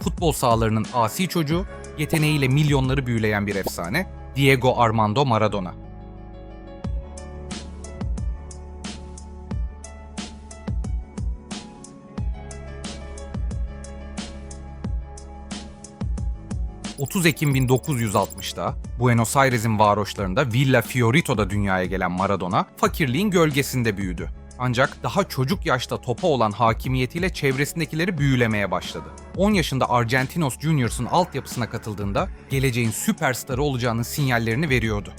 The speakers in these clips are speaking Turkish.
futbol sahalarının asi çocuğu, yeteneğiyle milyonları büyüleyen bir efsane, Diego Armando Maradona. ...30 Ekim 1960'da Buenos Aires'in varoşlarında Villa Fiorito'da dünyaya gelen Maradona, fakirliğin gölgesinde büyüdü. Ancak daha çocuk yaşta topa olan hakimiyetiyle çevresindekileri büyülemeye başladı. 10 yaşında Argentinos Juniors'un altyapısına katıldığında geleceğin süperstarı olacağının sinyallerini veriyordu.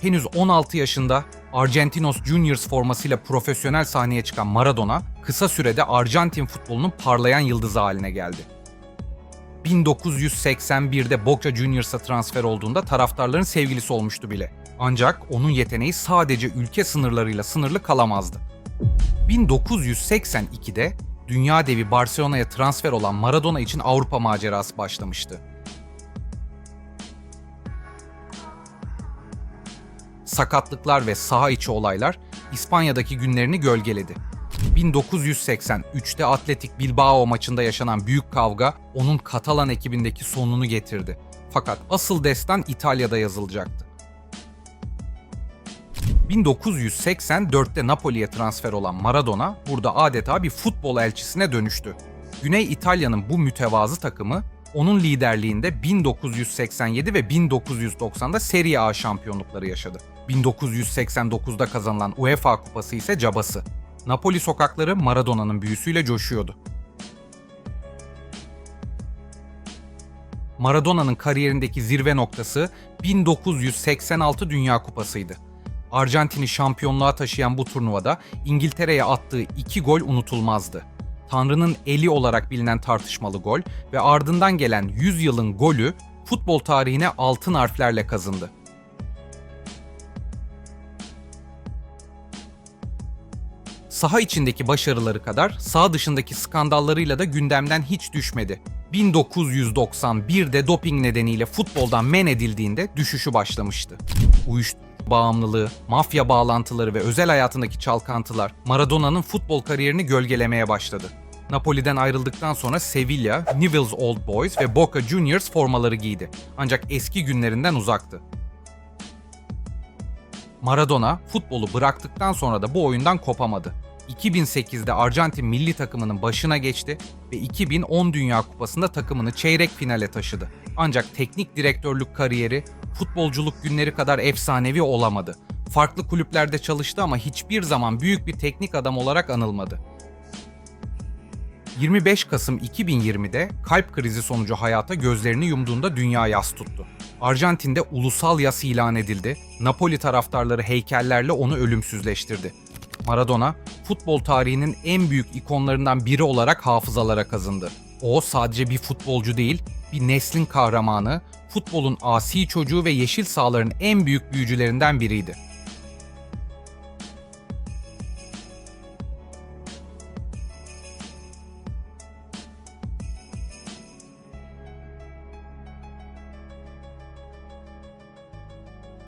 Henüz 16 yaşında Argentinos Juniors formasıyla profesyonel sahneye çıkan Maradona, kısa sürede Arjantin futbolunun parlayan yıldızı haline geldi. 1981'de Boca Juniors'a transfer olduğunda taraftarların sevgilisi olmuştu bile. Ancak onun yeteneği sadece ülke sınırlarıyla sınırlı kalamazdı. 1982'de dünya devi Barcelona'ya transfer olan Maradona için Avrupa macerası başlamıştı. Sakatlıklar ve saha içi olaylar İspanya'daki günlerini gölgeledi. 1983'te Atletik Bilbao maçında yaşanan büyük kavga onun Katalan ekibindeki sonunu getirdi. Fakat asıl destan İtalya'da yazılacaktı. 1984'te Napoli'ye transfer olan Maradona burada adeta bir futbol elçisine dönüştü. Güney İtalya'nın bu mütevazı takımı onun liderliğinde 1987 ve 1990'da Serie A şampiyonlukları yaşadı. 1989'da kazanılan UEFA kupası ise cabası. Napoli sokakları Maradona'nın büyüsüyle coşuyordu. Maradona'nın kariyerindeki zirve noktası 1986 Dünya Kupası'ydı. Arjantin'i şampiyonluğa taşıyan bu turnuvada İngiltere'ye attığı iki gol unutulmazdı. Tanrı'nın eli olarak bilinen tartışmalı gol ve ardından gelen 100 yılın golü futbol tarihine altın harflerle kazındı. Saha içindeki başarıları kadar saha dışındaki skandallarıyla da gündemden hiç düşmedi. 1991'de doping nedeniyle futboldan men edildiğinde düşüşü başlamıştı. Uyuşturucu bağımlılığı, mafya bağlantıları ve özel hayatındaki çalkantılar Maradona'nın futbol kariyerini gölgelemeye başladı. Napoli'den ayrıldıktan sonra Sevilla, Newell's Old Boys ve Boca Juniors formaları giydi. Ancak eski günlerinden uzaktı. Maradona futbolu bıraktıktan sonra da bu oyundan kopamadı. 2008'de Arjantin milli takımının başına geçti ve 2010 Dünya Kupası'nda takımını çeyrek finale taşıdı. Ancak teknik direktörlük kariyeri futbolculuk günleri kadar efsanevi olamadı. Farklı kulüplerde çalıştı ama hiçbir zaman büyük bir teknik adam olarak anılmadı. 25 Kasım 2020'de kalp krizi sonucu hayata gözlerini yumduğunda dünya yas tuttu. Arjantin'de ulusal yas ilan edildi. Napoli taraftarları heykellerle onu ölümsüzleştirdi. Maradona, futbol tarihinin en büyük ikonlarından biri olarak hafızalara kazındı. O sadece bir futbolcu değil, bir neslin kahramanı, futbolun asi çocuğu ve yeşil sahaların en büyük büyücülerinden biriydi.